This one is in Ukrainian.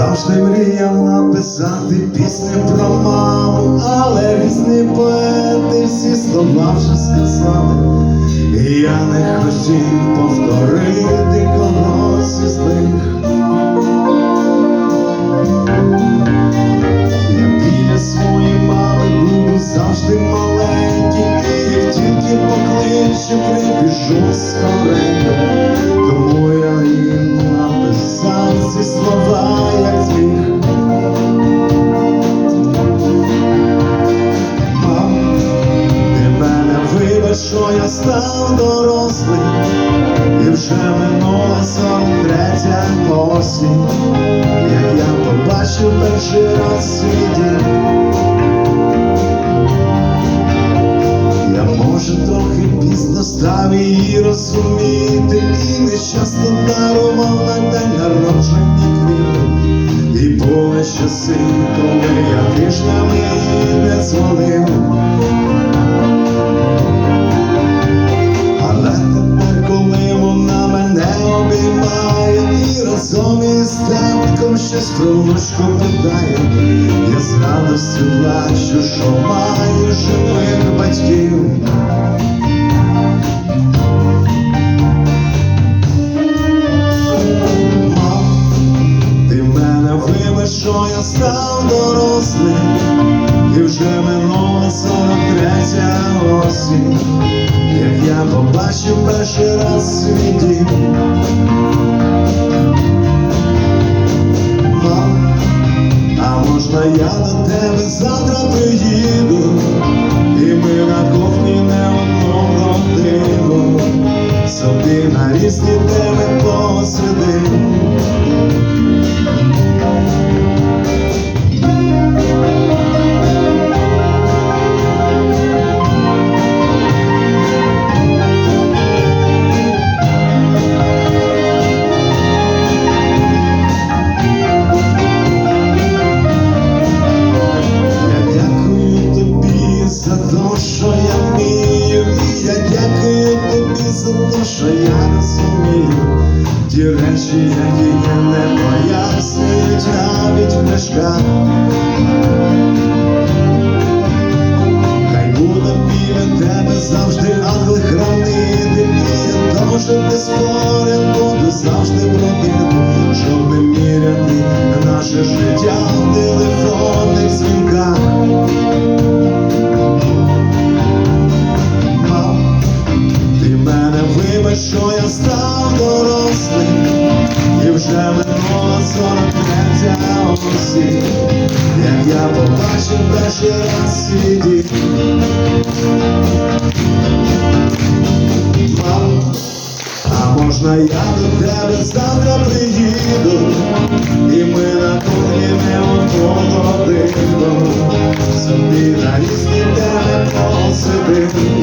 Завжди мріяв написати пісню про маму, але різні поети всі слова вже сказали. І я не хотів повторити когось із них. Я біля своєї мами буду завжди маленький, і як тільки покличе, прибіжу скоренько. Став дорослим, і вже минула сорок третя осінь, як я побачив перший раз свій дім. Я може трохи пізно став її розуміти, і не часто дарував на день народження квіти. І були часи, коли я тижнями не дзвонив. Разом із татком про внучку питає, я з радостю плачу, що маю живих батьків. Ти мене вибач, що я став дорослим, і вже минула сорок третя осінь, як я побачив перший раз свій дім. Тебе завтра приїду, і ми на кухні не одну родину, собі на різні теми посидимо. Ті речі, які не пояснюють навіть в книжках. Хай буде біля тебе завжди ангел-хранитель, і я дуже не став дорослим, і вже минула сорок третя осінь, як я побачив перший раз. Мам, а можна я до тебе завтра приїду, і ми на кухні не одну годину, собі на різні теми посидимо.